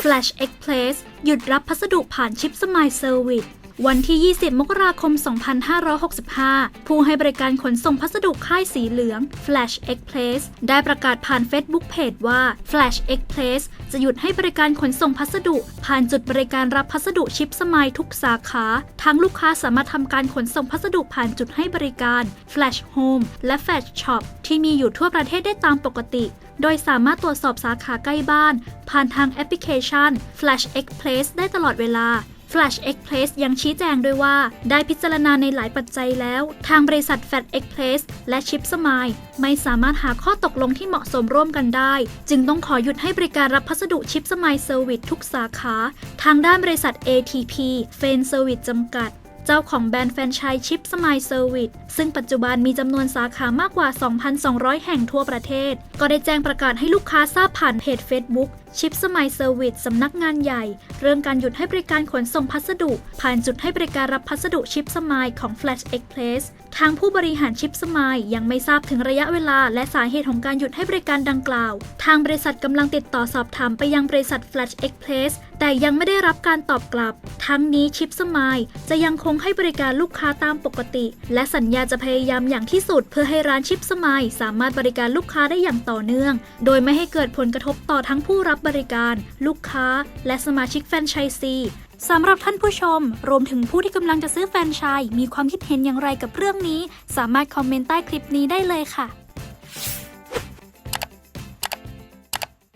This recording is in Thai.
Flash Express หยุดรับพัสดุผ่านชิปสมายเซอร์วิส วันที่ 20 มกราคม 2565 ผู้ให้บริการขนส่งพัสดุค่ายสีเหลือง Flash Express ได้ประกาศผ่าน Facebook Page ว่า Flash Express จะหยุดให้บริการขนส่งพัสดุ ผ่านจุดบริการรับพัสดุชิปสมายทุกสาขา ทั้งลูกค้าสามารถทำการขนส่งพัสดุผ่านจุดให้บริการ Flash Home และ Flash Shop ที่มีอยู่ทั่วประเทศได้ตามปกติ โดยสามารถตรวจสอบสาขาใกล้บ้าน ผ่านทางแอปพลิเคชัน Flash Express ได้ตลอดเวลา Flash Express ยังชี้แจงด้วยว่า ได้พิจารณาในหลายปัจจัยแล้ว ทางบริษัท Flash Express และชิปสมายไม่สามารถหาข้อตกลงที่เหมาะสมร่วมกันได้ จึงต้องขอหยุดให้บริการรับพัสดุชิปสมายเซอร์วิสทุกสาขา ทางด้านบริษัท ATP f a n Service จำกัด เจ้าของแบรนด์แฟรนไชส์ชิปสมายเซอร์วิสซึ่งปัจจุบันมีจำนวนสาขามากกว่า 2,200 แห่งทั่วประเทศ ก็ได้แจ้งประกาศให้ลูกค้าทราบผ่านเพจ Facebook ชิปสมายเซอร์วิสสำนักงานใหญ่ เรื่องการหยุดให้บริการขนส่งพัสดุ ผ่านจุดให้บริการรับพัสดุชิปสมายของ Flash Express ทางผู้บริหารชิปสมายยังไม่ทราบถึงระยะเวลา และสาเหตุของการหยุดให้บริการดังกล่าว ทางบริษัทกำลังติดต่อสอบถามไปยังบริษัท Flash Express แต่ยังไม่ได้รับการตอบกลับ ทั้งนี้ชิปสมายจะยังคงให้บริการลูกค้าตามปกติ และสัญญาจะพยายามอย่างที่สุด เพื่อให้ร้านชิปสมายสามารถบริการลูกค้าได้อย่างต่อเนื่อง โดยไม่ให้เกิดผลกระทบต่อทั้งผู้รับบริการ ลูกค้า และสมาชิกแฟรนไชส์ซีสำหรับท่านผู้ชม รวมถึงผู้ที่กำลังจะซื้อแฟรนไชส์มีความคิดเห็นอย่างไรกับเรื่องนี้ สามารถคอมเมนต์ใต้คลิปนี้ได้เลยค่ะ